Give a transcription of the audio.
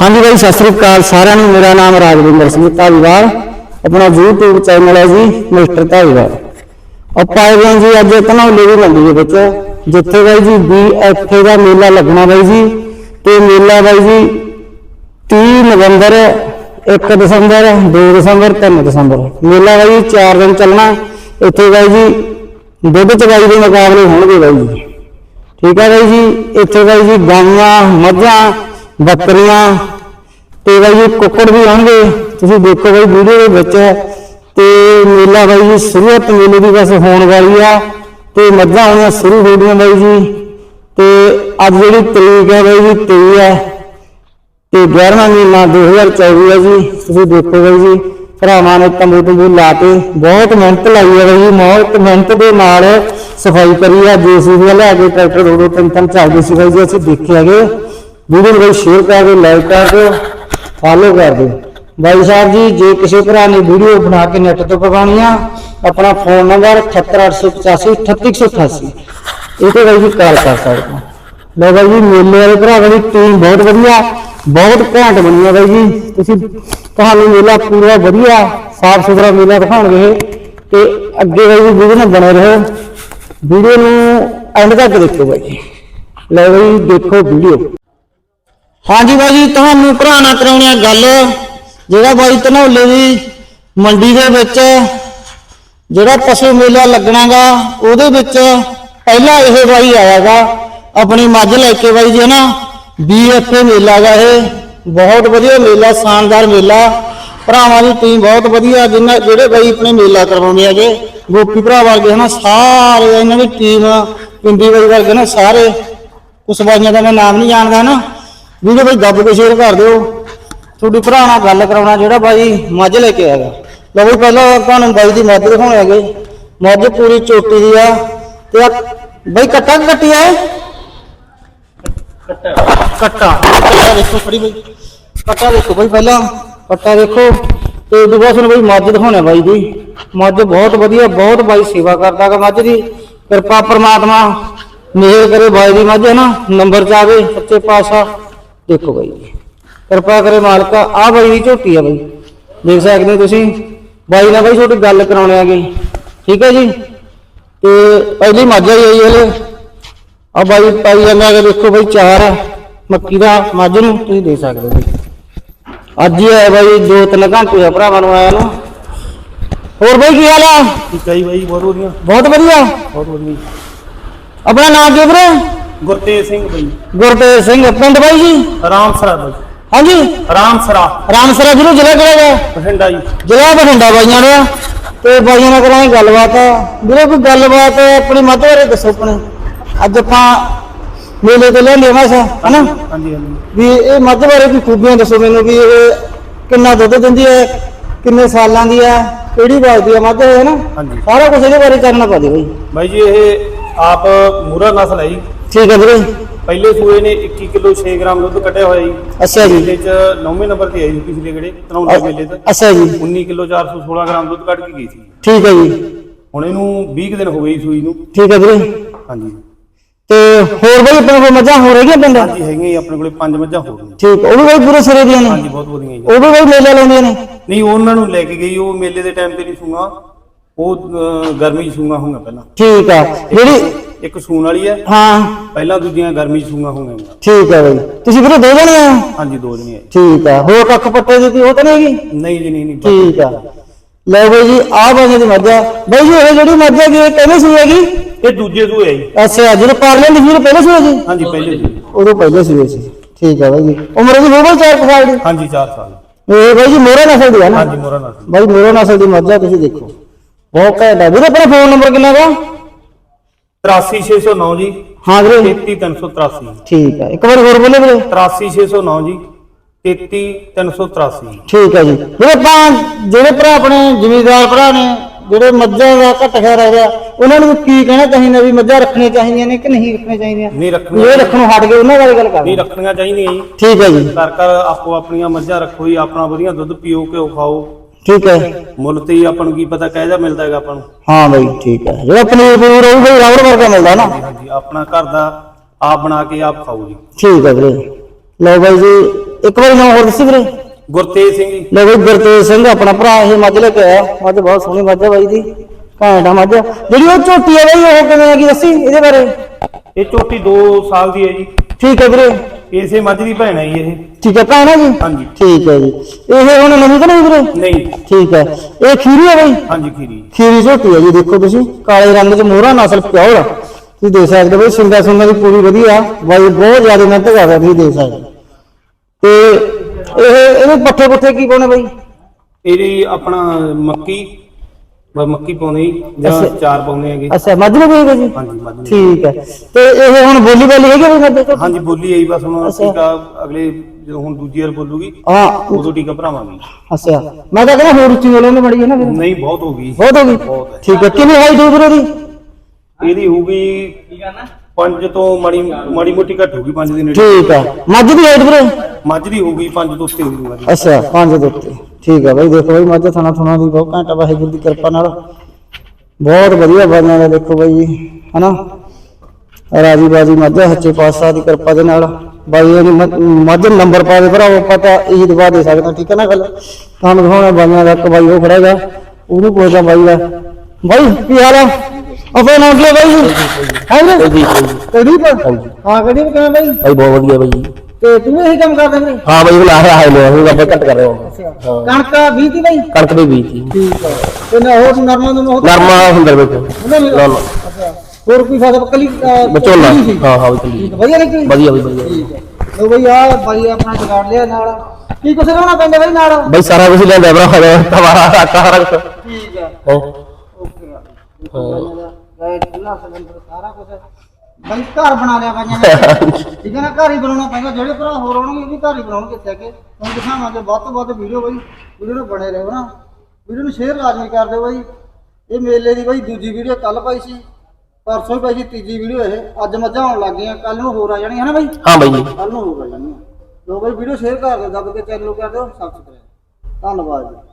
ਹਾਂਜੀ ਬਾਈ ਸਤਿ ਸ੍ਰੀ ਅਕਾਲ। ਸਾਰਿਆਂ ਨੂੰ ਮੇਰਾ ਨਾਮ ਰਾਜਵਿੰਦਰ ਸਿੰਘ ਧਾਲੀਵਾਲ। ਆਪਣਾ YouTube ਚੈਨਲ ਹੈ ਜੀ, ਮਿਸਟਰ ਧਾਲੀਵਾਲ। ਆਪਾਂ ਆਏ ਹਾਂ ਜੀ ਅੱਜ ਧਨੌਲੇ ਦੀ ਮੰਡੀ ਦੇ ਵਿੱਚ, ਜਿੱਥੇ ਬਾਈ ਜੀ BFA ਦਾ ਮੇਲਾ ਲੱਗਣਾ ਬਾਈ ਜੀ। ਤੇ ਮੇਲਾ ਬਾਈ ਜੀ 30 ਨਵੰਬਰ 1 ਦਸੰਬਰ 2 ਦਸੰਬਰ 3 ਦਸੰਬਰ। ਮੇਲਾ ਬਾਈ ਜੀ 4 ਦਿਨ ਚੱਲਣਾ। ਇੱਥੇ ਬਾਈ ਜੀ ਦੁੱਧ ਚਵਾਈ ਦੇ ਮੁਕਾਬਲੇ ਹੋਣਗੇ ਬਾਈ ਜੀ। ਠੀਕ ਹੈ ਬਾਈ ਜੀ, ਇੱਥੇ ਬਾਈ ਜੀ ਗਾਵਾਂ ਮੱਝਾਂ ਬੱਕਰੀਆਂ ਤੇ ਬਾਈ ਜੀ ਕੁੱਕੜ ਵੀ ਆਉਣਗੇ। ਤੁਸੀਂ ਦੇਖੋ ਬਾਈ ਵੀਡੀਓ ਦੇ ਵਿੱਚ ਤੇ ਮੇਲਾ ਬਾਈ ਜੀ ਸ਼ੁਰੂਆਤ ਮੇਲੇ ਦੀ ਬਸ ਹੋਣ ਵਾਲੀ ਆ। ਤੇ ਮੱਝਾਂ ਆਉਣੀਆਂ ਸ਼ੁਰੂ ਹੋ ਗਈਆਂ ਬਾਈ ਜੀ। ਤੇ ਅੱਜ ਜਿਹੜੀ ਤਰੀਕ ਹੈ ਬਾਈ ਜੀ 23 ਹੈ। ਤੇ 11ਵਾਂ ਮਹੀਨਾ 2024 ਹੈ ਜੀ। ਤੁਸੀਂ ਦੇਖੋ ਬਾਈ ਜੀ, ਭਰਾਵਾਂ ਨੇ ਤੰਬੂ ਤੰਬੂ ਲਾ ਕੇ ਬਹੁਤ ਮਿਹਨਤ ਲਾਈ ਹੈ ਬਾਈ ਜੀ। ਬਹੁਤ ਮਿਹਨਤ ਦੇ ਨਾਲ ਸਫ਼ਾਈ ਕਰੀ ਆ। ਜੀਸੀਬੀ ਲਿਆ ਕੇ ਟਰੈਕਟਰ ਦੋ ਦੋ ਤਿੰਨ ਤਿੰਨ ਚੱਲਦੇ ਸੀ ਬਾਈ ਜੀ, ਅਸੀਂ ਦੇਖਿਆਗੇ ਵੀਡੀਓ ਨੂੰ ਸ਼ੇਅਰ ਕਰ ਦਿਓ ਲਾਈਕ ਕਰ ਦਿਓ ਫਾਲੋ ਕਰ ਦਿਓ। ਬਾਈ ਸਾਹਿਬ ਜੀ, ਜੇ ਕਿਸੇ ਭਰਾ ਨੇ ਵੀਡੀਓ ਬਣਾ ਕੇ ਨੈਟ ਤੋਂ ਪਵਾਉਣੀ ਆ, ਆਪਣਾ ਫੋਨ ਨੰਬਰ 78885 38188 ਇਹ ਤੇ ਬਾਈ ਜੀ ਕਾਲ ਕਰ ਸਕਦੇ ਹੋ। ਲੈ ਬਾਈ ਜੀ, ਮੇਲੇ ਵਾਲੇ ਭਰਾਵਾਂ ਦੀ ਟੀਮ ਬਹੁਤ ਵਧੀਆ, ਬਹੁਤ ਘੈਂਟ ਬਣੀ ਆ ਬਾਈ ਜੀ। ਤੁਸੀਂ ਤੁਹਾਨੂੰ ਮੇਲਾ ਪੂਰਾ ਵਧੀਆ ਸਾਫ਼ ਸੁਥਰਾ ਮੇਲਾ ਦਿਖਾਉਣਗੇ ਤੇ ਅੱਗੇ ਬਾਈ ਜੀ ਵੀਡੀਓ ਨਾਲ ਬਣੇ ਰਹੋ। ਵੀਡੀਓ ਨੂੰ ਐਂਡ ਤੱਕ ਦੇਖੋ ਬਾਈ ਜੀ। ਲਓ ਬਾਈ ਦੇਖੋ ਵੀਡੀਓ। ਹਾਂਜੀ ਬਾਈ ਜੀ, ਤੁਹਾਨੂੰ ਭਰਾ ਨਾਲ ਕਰਾਉਣੀ ਆ ਗੱਲ। ਜਿਹੜਾ ਬਾਈ ਧਨੌਲੇ ਦੀ ਮੰਡੀ ਦੇ ਵਿੱਚ ਜਿਹੜਾ ਪਸ਼ੂ ਮੇਲਾ ਲੱਗਣਾਗਾ, ਉਹਦੇ ਵਿੱਚ ਪਹਿਲਾਂ ਇਹ ਬਾਈ ਆਇਆਗਾ, ਆਪਣੀ ਮੱਝ ਲੈ ਕੇ ਬਾਈ ਜੀ ਨਾ ਬੀਐਫਏ ਮੇਲਾ ਗਾ ਇਹ। ਬਹੁਤ ਵਧੀਆ ਮੇਲਾ, ਸ਼ਾਨਦਾਰ ਮੇਲਾ। ਭਰਾਵਾਂ ਦੀ ਟੀਮ ਬਹੁਤ ਵਧੀਆ ਜਿਨ੍ਹਾਂ ਜਿਹੜੇ ਬਾਈ ਆਪਣੇ ਮੇਲਾ ਕਰਵਾਉਂਦੇ ਹੈਗੇ, ਗੋਪੀ ਭਰਾ ਵਰਗੇ, ਹਨਾ? ਸਾਰੇ ਇਹਨਾਂ ਦੀ ਟੀਮ ਪਿੰਡੀ ਬਾਈ ਵਰਗੇ ਨਾ ਸਾਰੇ। ਉਸ ਬਾਈਆਂ ਦਾ ਮੈਂ ਨਾਮ ਨਹੀਂ ਜਾਣਦਾ ਨਾ ਵੀਡੀਓ ਬਾਈ ਦੱਬ ਕੇ ਸ਼ੇਅਰ ਕਰ ਦਿਓ ਤੁਹਾਡੀ ਭਰਾ ਨਾਲ ਗੱਲ ਕਰਾਉਣਾ ਜਿਹੜਾ ਬਾਈ ਮੱਝ ਲੈ ਕੇ ਆਏਗਾ ਲਓ ਬਈ ਪਹਿਲਾਂ ਤੁਹਾਨੂੰ ਬਾਈ ਦੀ ਮੱਝ ਦਿਖਾਉਣੇ ਹੈਗੇ। ਮੱਝ ਪੂਰੀ ਚੋਟੀ ਦੀ ਆ ਤੇ ਆ ਬਾਈ ਕੱਟਾ ਕਿ ਕੱਟੀ ਆ? ਕੱਟਾ। ਕੱਟਾ। ਦੇਖੋ ਫੜੀ ਬਾਈ। ਕੱਟਾ ਦੇਖੋ ਬਾਈ ਪਹਿਲਾਂ। ਕੱਟਾ ਦੇਖੋ। ਤੇ ਉਦੋਂ ਬਾਅਦ ਤੁਹਾਨੂੰ ਬਾਈ ਮੱਝ ਦਿਖਾਉਣੇ ਬਾਈ ਦੀ। ਮੱਝ ਬਹੁਤ ਵਧੀਆ ਬਹੁਤ ਬਾਈ ਸੇਵਾ ਕਰਦਾ ਗਾ ਮੱਝ ਦੀ। ਕਿਰਪਾ ਪ੍ਰਮਾਤਮਾ ਮਿਹਰ ਕਰੇ ਬਾਈ ਦੀ ਮੱਝ ਹੈ ਨਾ? ਨੰਬਰ ਚ ਆਵੇ ਸੱਚੇ ਪਾਤਸ਼ਾਹ। ਦੇਖੋ ਬਾਈ ਕਿਰਪਾ ਕਰੇ ਮਾਲਕਾ ਆ ਬਾਈ ਦੀ ਝੋਟੀ ਆ ਬਾਈ। ਦੇਖ ਸਕਦੇ ਹੋ ਤੁਸੀਂ ਬਾਈ ਨਾਲ ਬਾਈ ਛੋਟੀ ਗੱਲ ਕਰਾਉਣੇ ਆਗੇ ਠੀਕ ਹੈ ਜੀ? ਤੇ ਪਹਿਲੀ ਮੱਝ ਆਈ ਹੈ ਹਲੇ। ਆ ਬਾਈ ਪਾਈ ਜਾਂਦਾ ਕਿ ਦੇਖੋ ਬਾਈ ਚਾਰ ਆ ਮੱਕੀ ਦਾ ਮੱਝ ਨੂੰ ਤੁਸੀਂ ਦੇਖ ਸਕਦੇ ਹੋ। ਅੱਜ ਹੀ ਆਇਆ ਬਾਈ ਦੋ ਤਿੰਨ ਘੰਟੇ ਆ ਭਰਾਵਾਂ ਨੂੰ ਆਇਆ ਨੂੰ। ਹੋਰ ਬਾਈ ਕੀ ਹਾਲ ਆ? ਠੀਕ ਹੈ ਬਾਈ ਬਹੁਤ ਵਧੀਆ। ਬਹੁਤ ਵਧੀਆ। ਬਹੁਤ ਵਧੀਆ। ਆਪਣਾ ਨਾਮ ਕੀ ਵੀਰੇ? ਗੁਰਤੇਜ ਸਿੰਘ ਬਾਈ। ਗੁਰਤੇਜ ਸਿੰਘ ਪਿੰਡ ਬਾਈ ਜੀ? ਰਾਮਸਰਾ ਬਾਈ। ਹਾਂਜੀ? ਰਾਮਸਰਾ। ਰਾਮਸਰਾ ਜੀ ਨੂੰ ਜ਼ਿਲ੍ਹਾ ਕਿਹੜਾ ਹੈ ਬਠਿੰਡਾ ਜੀ। ਜ਼ਿਲ੍ਹਾ ਬਠਿੰਡਾ ਬਾਈਆਂ ਦਾ। ਤੇ ਬਾਈਆਂ ਨਾਲ ਕਰਾਂਗੇ ਗੱਲਬਾਤ। ਵੀਰੇ ਕੋਈ ਗੱਲਬਾਤ ਆਪਣੀ ਬਾਰੇ ਦੱਸੋ ਆਪਣੇ। ਅੱਜ ਆਪਾਂ ਮੇਲੇ ਤੇ ਲਿਆਂਦੇ ਮਸ ਹਨਾ? ਹਾਂਜੀ ਹਾਂਜੀ ਵੀ ਇਹ ਮੱਝ ਬਾਰੇ ਕੋਈ ਖੂਬੀਆਂ ਦੱਸੋ ਮੈਨੂੰ ਵੀ ਇਹ ਕਿੰਨਾ ਦੁੱਧ ਦਿੰਦੀ ਹੈ ਕਿੰਨੇ ਸਾਲਾਂ ਦੀ ਹੈ ਕਿਹੜੀ ਵਜਦੀ ਹੈ ਮੱਝ ਹੈ ਨਾ। ਸਾਰਾ ਕੁਝ ਇਹਦੇ ਬਾਰੇ ਜਾਣਨਾ ਪਾ ਦਿਓ ਬਾਈ ਬਾਈ ਜੀ ਇਹ ਆਪ ਮੂਰਾ ਨਸਲ ਹੈ ਜੀ। ਠੀਕ ਹੈ ਵੀਰੇ ਪਹਿਲੇ ਸੂਏ ਨੇ 21 ਕਿਲੋ 6 ਗ੍ਰਾਮ ਦੁੱਧ ਕੱਢਿਆ ਹੋਇਆ ਜੀ। ਅੱਛਾ ਜੀ। ਮੇਲੇ ਚ 9ਵੇਂ ਨੰਬਰ ਤੇ ਆਈ ਸੀ ਪਿਛਲੇ ਗੜੇ ਤਨੌਲੇ ਮੇਲੇ ਤੇ। ਅੱਛਾ ਜੀ। 19 ਕਿਲੋ 416 ਗ੍ਰਾਮ ਦੁੱਧ ਕੱਢ ਕੇ ਗਈ ਸੀ। ਠੀਕ ਹੈ ਜੀ। ਹੁਣ ਇਹਨੂੰ 20 ਕੁ ਦਿਨ ਹੋ ਗਏ ਸੂਈ ਨੂੰ। ਠੀਕ ਹੈ ਵੀਰੇ। ਹਾਂਜੀ। ਤੇ ਹੋਰ ਬਾਈ ਆਪਣੇ ਕੋਲ ਮੱਝਾਂ ਹੋ ਰਹੀਆਂ ਪਿੰਡ? ਹਾਂਜੀ ਹੈਗੀਆਂ ਆਪਣੇ ਕੋਲੇ ਪੰਜ ਮੱਝਾਂ ਹੋ ਗਈਆਂ ਠੀਕ ਉਹ ਵੀ ਬਾਈ ਪੂਰੇ ਸਿਰੇ ਦੀਆਂ ਨੇ? ਹਾਂਜੀ ਬਹੁਤ ਵਧੀਆ ਜੀ। ਉਹ ਵੀ ਬਾਈ ਮੇਲੇ ਲਾਉਂਦੀਆਂ ਨੇ? ਨਹੀਂ ਉਹਨਾਂ ਨੂੰ ਲੈ ਕੇ ਗਈ ਉਹ ਮੇਲੇ ਦੇ ਟਾਈਮ ਤੇ ਨਹੀਂ ਸੂਗਾ ਉਹ ਅਹ, ਗਰਮੀ ਸੂਗਾ ਹੋਊਗਾ ਪਹਿਲਾਂ। ਠੀਕ ਆ। ਜਿਹੜੀ ਇੱਕ ਸੂਣ ਵਾਲੀ ਹੈ। ਹਾਂ। ਪਹਿਲਾਂ ਦੂਜੀਆਂ ਗਰਮੀ ਸੂਗਾ ਹੋਊਗਾ ਠੀਕ ਆ ਬਾਈ। ਤੁਸੀਂ ਵੀਰੇ ਦੋ ਜਣੇ ਆ? ਹਾਂਜੀ ਦੋ ਜਣੀਆਂ ਠੀਕ ਆ। ਹੋਰ ਕੱਖ ਪੱਟੇ ਦੀ ਕੋਈ ਉਹ ਤਾਂ ਨਹੀਂ ਹੈਗੀ? ਨਹੀਂ ਜੀ ਨਹੀਂ ਨਹੀਂ। ਠੀਕ ਆ। ਲੈ ਬਾਈ ਜੀ ਆਹ ਬਾਈ ਦੀ ਮੱਝ ਆ। ਬਾਈ ਜੀ ਇਹ ਜਿਹੜੀ ਮੱਝ ਹੈਗੀ ਇਹ ਕਿਹਨੇ ਸੂਈ ਹੈਗੀ? ਇਹ ਦੂਜੇ ਸੂਏ ਆ ਜੀ। ਅੱਛਾ ਜਦੋਂ ਪਾਰ ਲੈਂਦੀ ਸੀ ਪਹਿਲੇ ਸੂਈ ਜੀ ਹਾਂਜੀ ਪਹਿਲੇ ਸੂਏ। ਉਦੋਂ ਪਹਿਲੇ ਸੂਈ ਸੀ। ਠੀਕ ਆ ਬਾਈ ਜੀ। ਉਮਰ ਦੀ ਹੋਵੇ ਚਾਰ ਕੁ ਸਾਲ ਦੀ। ਹਾਂਜੀ 4 ਸਾਲ। ਇਹ ਬਾਈ ਜੀ ਮੋਹਰਾ ਨਸਲ ਦੀ ਆ ਨਾ। ਹਾਂਜੀ ਮੋਰਾ ਨਾਲ ਬਾਈ ਮੋਹਰਾ ਨਸਲ ਦੀ ਮੱਝ ਆ ਤੁਸੀਂ ਦੇਖੋ। ਬਹੁਤ ਘੈਂਟ ਵੀਰੇ ਆਪਣਾ ਫੋਨ ਨੰਬਰ ਕਿੰਨਾ ਗਾ 83609 ਜੀ। ਹਾਂ ਵੀਰੇ। 33383 ਠੀਕ ਆ ਇੱਕ ਵਾਰ ਹੋਰ ਬੋਲੇ ਵੀਰੇ। 83609 ਜੀ। 33383 ਠੀਕ ਹੈ ਜੀ। ਵੀਰੇ ਆਪਾਂ ਜਿਹੜੇ ਭਰਾ ਆਪਣੇ ਜ਼ਿਮੀਦਾਰ ਭਰਾ ਨੇ ਜਿਹੜੇ ਮੱਝਾਂ ਦਾ ਘੱਟ ਖੈਰ ਹੈਗਾ ਉਹਨਾਂ ਨੂੰ ਕੀ ਕਹਿਣਾ ਚਾਹੀਦਾ ਵੀ ਮੱਝਾਂ ਰੱਖਣੀਆਂ ਚਾਹੀਦੀਆਂ ਨੇ ਕਿ ਨਹੀਂ ਰੱਖਣੀਆਂ ਚਾਹੀਦੀਆਂ? ਨਹੀਂ ਰੱਖਣੀਆਂ ਇਹ ਰੱਖਣੋਂ ਹਟ ਗਏ ਉਹਨਾਂ ਬਾਰੇ ਗੱਲ ਨਹੀਂ ਕਰਦੇ ਰੱਖਣੀਆਂ ਚਾਹੀਦੀਆਂ ਜੀ। ਠੀਕ ਹੈ ਜੀ। ਘਰ ਆਪੋ ਆਪਣੀਆਂ ਮੱਝਾਂ ਰੱਖੋ ਜੀ ਆਪਣਾ ਵਧੀਆ ਦੁੱਧ ਪੀਓ ਘਿਓ ਖਾਓ। ਠੀਕ ਹੈ। ਮੁੱਲ ਤੇ ਹੀ ਆਪਾਂ ਨੂੰ ਕੀ ਪਤਾ ਕਹਿ ਜਾ ਮਿਲਦਾ ਹੈਗਾ ਆਪਾਂ ਨੂੰ। ਹਾਂ ਬਈ ਠੀਕ ਹੈ। ਜਿਹੜਾ ਪਨੀਰ ਪਨੂਰ ਉਹ ਬਈ ਰਬੜ ਵਰਗਾ ਮਿਲਦਾ ਨਾ। ਹਾਂਜੀ ਆਪਣਾ ਘਰ ਦਾ ਆਪ ਬਣਾ ਕੇ ਆਪ ਖਾਓ ਜੀ। ਠੀਕ ਹੈ ਵੀਰੇ। ਲਓ ਬਾਈ ਜੀ ਇੱਕ ਵਾਰੀ ਨਾਮ ਹੋਰ ਦੱਸੀ ਵੀਰੇ। ਗੁਰਤੇਜ ਸਿੰਘ ਜੀ। ਲੈ ਬਈ ਗੁਰਤੇਜ ਸਿੰਘ ਆਪਣਾ ਭਰਾ ਇਹ ਮੱਝ ਲੈ ਕੇ ਆਇਆ। ਮੱਝ ਬਹੁਤ ਸੋਹਣੀ ਮੱਝ ਆ ਬਾਈ ਦੀ ਘੈਂਟ ਆ ਮੱਝ। ਜਿਹੜੀ ਉਹ ਝੋਟੀ ਆ ਬਈ ਉਹ ਕਿਵੇਂ ਹੈਗੀ ਦੱਸੀ ਇਹਦੇ ਬਾਰੇ? ਇਹ ਝੋਟੀ 2 ਸਾਲ ਦੀ ਹੈ ਜੀ। ਠੀਕ ਹੈ ਵੀਰੇ। ਇਸੇ ਮੱਝ ਦੀ ਭੈਣ ਹੈ ਜੀ ਇਹ। ਠੀਕ ਹੈ ਭੈਣਾ ਜੀ? ਹਾਂਜੀ। ਠੀਕ ਹੈ ਜੀ। ਇਹ ਹੁਣ ਨਵੀਂ ਤਾਂ ਨਹੀਂ ਵੀਰੇ? ਨਹੀਂ। ਠੀਕ ਹੈ। ਇਹ ਖੀਰੀ ਹੈ ਬਈ? ਹਾਂਜੀ ਖੀਰੀ। ਖੀਰੀ ਝੋਟੀ ਹੈ ਜੀ ਦੇਖੋ ਤੁਸੀਂ। ਕਾਲੇ ਰੰਗ ਚ ਮੋਹਰਾ ਨਸਲ ਪਿਓਰ ਆ। ਤੁਸੀਂ ਦੇਖ ਸਕਦੇ ਹੋ ਬਈ ਸਿੰਗਾ ਸੁੰਗਾ ਦੀ ਪੂਰੀ ਵਧੀਆ। ਬਾਈ ਬਹੁਤ ਜ਼ਿਆਦਾ ਮਿਹਨਤ ਕਰਦਾ ਤੁਸੀਂ ਦੇਖ ਸਕਦੇ ਹੋ। ਤੇ ਇਹ ਇਹਦੇ ਪੱਠੇ ਪੁੱਠੇ ਕੀ ਪਾਉਣੇ ਬਈ? ਇਹਦੀ ਆਪਣਾ ਮੱਕੀ ਬਸ ਮੱਕੀ ਪਾਉਂਦੇ ਜੀ ਅੱਛਾ। ਚਾਰ ਪਾਉਂਦੇ ਹੈਗੇ। ਅੱਛਾ ਮੱਝ ਨੂੰ ਵੀ ਜੀ? ਹਾਂਜੀ ਮੱਝ। ਠੀਕ ਹੈ। ਤੇ ਇਹ ਹੁਣ ਬੋਲੀ ਬਾਲੀ ਹੈਗੀ ਬਈ ਮੱਝ? ਝੋਟੀ? ਹਾਂਜੀ ਬੋਲੀ ਆਈ ਬਸ ਹੁਣ ਅੱਛਾ। ਟੀਕਾ ਅਗਲੇ ਜਦੋਂ ਹੁਣ ਦੂਜੀ ਵਾਰ ਬੋਲੂਗੀ ਹਾਂ। ਉਦੋਂ ਟੀਕਾ ਭਰਾਵਾਂਗੇ। ਅੱਛਾ। ਮੈਂ ਤਾਂ ਕਹਿੰਦਾ ਹੋਰ ਉੱਚੀ ਬੋਲਣ ਨੂੰ ਬੜੀ ਹੈ ਨਾ ਫਿਰ। ਨਹੀਂ ਬਹੁਤ ਹੋ ਗਈ। ਬਹੁਤ ਹੋ ਗਈ। ਠੀਕ ਹੈ। ਕਿੰਨੀ ਹਾਈਟ ਹੋ ਵੀਰੇ ਦੀ ਇਹਦੀ ਹੋਊਗੀ ਪੰਜ ਤੋਂ ਮਾੜੀ ਮਾੜੀ ਮੋਟੀ ਘੱਟ ਹੋਊਗੀ ਪੰਜ ਦੇ ਨੇੜੇ। ਠੀਕ ਹੈ। ਮੱਝ ਦੀ ਹਾਈਟ ਵੀਰੇ? ਮੱਝ ਦੀ ਹੋਊਗੀ ਪੰਜ ਤੋਂ ਉੱਤੇ ਹੋਊਗੀ ਮੱਝ। ਅੱਛਾ ਪੰਜ ਦੇ ਉੱਤੇ। ਠੀਕ ਹੈ ਬਾਈ ਦੇਖੋ ਬਾਈ ਮੱਝ ਥਣਾ ਥਣਾ ਦੀ ਬਹੁਤ ਘੰਟਾ ਵਾਹਿਗੁਰੂ ਦੀ ਕਿਰਪਾ ਨਾਲ। ਬਹੁਤ ਵਧੀਆ ਬਣਿਆ ਦਾ ਦੇਖੋ ਬਾਈ ਜੀ ਹਨਾ? ਰਾਜੀ ਬਾਜੀ ਮੱਝ ਸੱਚੇ ਪਾਤਸ਼ਾਹ ਦੀ ਕਿਰਪਾ ਦੇ ਨਾਲ। ਬਾਈ ਇਹਦੀ ਮ- ਮੱਝ ਨੰਬਰ ਪਾ ਦੇ ਭਰਾਵੋ ਪਤਾ ਇਹੀ ਦਵਾ ਦੇ ਸਕਦਾ ਠੀਕ ਹੈ ਨਾ ਗੱਲ? ਤੁਹਾਨੂੰ ਦਿਖਾਉਣਾ ਬਾਈਆਂ ਦਾ ਇੱਕ ਬਾਈ ਉਹ ਖੜਾ ਹੈਗਾ। ਉਹਨੂੰ ਪੁੱਛਦਾ ਬਾਈ ਦਾ ਬਾਈ ਕੀ ਹਾਲ ਆ? ਆਪੇ ਨਾਮ ਲੈ ਬਾਈ ਹੈ ਕਿਹੜੀ ਪਰ ਹਾਂ ਪਰ ਕਿਵੇਂ ਬਾਈ? ਭਾਈ ਬਹੁਤ ਵਧੀਆ ਭਾਈ ਤੇ ਤੂੰ ਇਹੀ ਕੰਮ ਕਰਦਾ ਵੀਰੇ ਹਾਂ ਭਾਈ ਬੁਲਾ ਰਿਹਾ ਹੈ ਲੋਕ ਆਪਾਂ ਘੱਟ ਕਰ ਰਹੇ ਹਾਂ। ਕਣਕ 20 ਦੀ ਬਾਈ? ਕਣਕ ਦੇ ਬੀਜ ਜੀ ਠੀਕ ਹੈ ਤੇ ਨਾ ਹੋਰ ਨਰਮਾ ਨੂੰ ਬਹੁਤ ਨਰਮਾ ਹੁੰਦਾ ਵਿੱਚ ਉਹਨਾਂ ਨੇ- ਨਾ ਨਾ ਹੋਰ ਕੋਈ ਫਸਲ ਕੱਲੀ ਵਿਚੋਲਾ ਹਾਂ ਹਾਂ ਹੈ, ਵਧੀਆ ਨਿਕਲੀ ਵਧੀਆ ਬਈ ਵਧੀਆ। ਠੀਕ ਹੈ ਲੋ ਬਈ ਆ ਬਾਈ ਆਪਣਾ ਜਗਾੜ ਲਿਆ ਨਾਲ। ਕੀ ਕੁਛ ਲਾਉਣਾ ਪੈਂਦਾ ਬਈ ਨਾਲ? ਬਈ ਸਾਰਾ ਕੁਝ ਲੈਂਦਾ ਭਰਾ ਤਵਾਰਾ ਸਾਰਾ ਕੁਝ ਠੀਕ ਹੈ। ਹਾਂ। ਓਕੇ ਗੈਸ ਚੁੱਲ੍ਹਾ ਸਿਲੰਡਰ ਸਾਰਾ ਕੁਝ ਬਈ ਘਰ ਬਣਾ ਲਿਆ ਬਾਈਆਂ ਨੇ। ਠੀਕ ਹੈ ਨਾ ਘਰ ਹੀ ਬਣਾਉਣਾ ਪੈਂਦਾ। ਜਿਹੜੇ ਭਰਾ ਹੋਰ ਆਉਣਗੇ ਇਹ ਵੀ ਘਰ ਹੀ ਬਣਾਉਣਗੇ ਇੱਥੇ ਕੇ। ਤੁਹਾਨੂੰ ਦਿਖਾਵਾਂਗੇ ਵੱਧ ਤੋਂ ਵੱਧ ਵੀਡੀਓ ਬਈ। ਵੀਡੀਓ ਨੂੰ ਬਣੇ ਰਹੋ ਨਾ। ਵੀਡੀਓ ਨੂੰ ਸ਼ੇਅਰ ਲਾਜ਼ਮੀ ਕਰ ਦਿਓ ਬਈ। ਇਹ ਮੇਲੇ ਦੀ ਬਈ ਦੂਜੀ ਵੀਡੀਓ ਕੱਲ ਪਾਈ ਸੀ। ਪਰਸੋਂ ਹੀ ਪਾਈ ਸੀ ਤੀਜੀ ਵੀਡੀਓ ਇਹ। ਅੱਜ ਮੱਝਾਂ ਆਉਣ ਲੱਗ ਗਈਆਂ। ਕੱਲ ਨੂੰ ਹੋਰ ਆ ਜਾਣੀਆਂ ਹਨਾ ਬਈ? ਹਾਂ ਬਾਈ ਜੀ। ਕੱਲ ਨੂੰ ਹੋਰ ਆ ਜਾਣੀਆਂ। ਲੋ ਬਈ ਵੀਡੀਓ ਸ਼ੇਅਰ ਕਰ ਦਿਓ। ਦੱਬ ਕੇ ਚੈਨਲ ਨੂੰ ਕਰ ਦਿਓ। ਸਬਸਕ੍ਰਾਈਬ ਧੰਨਵਾਦ ਜੀ।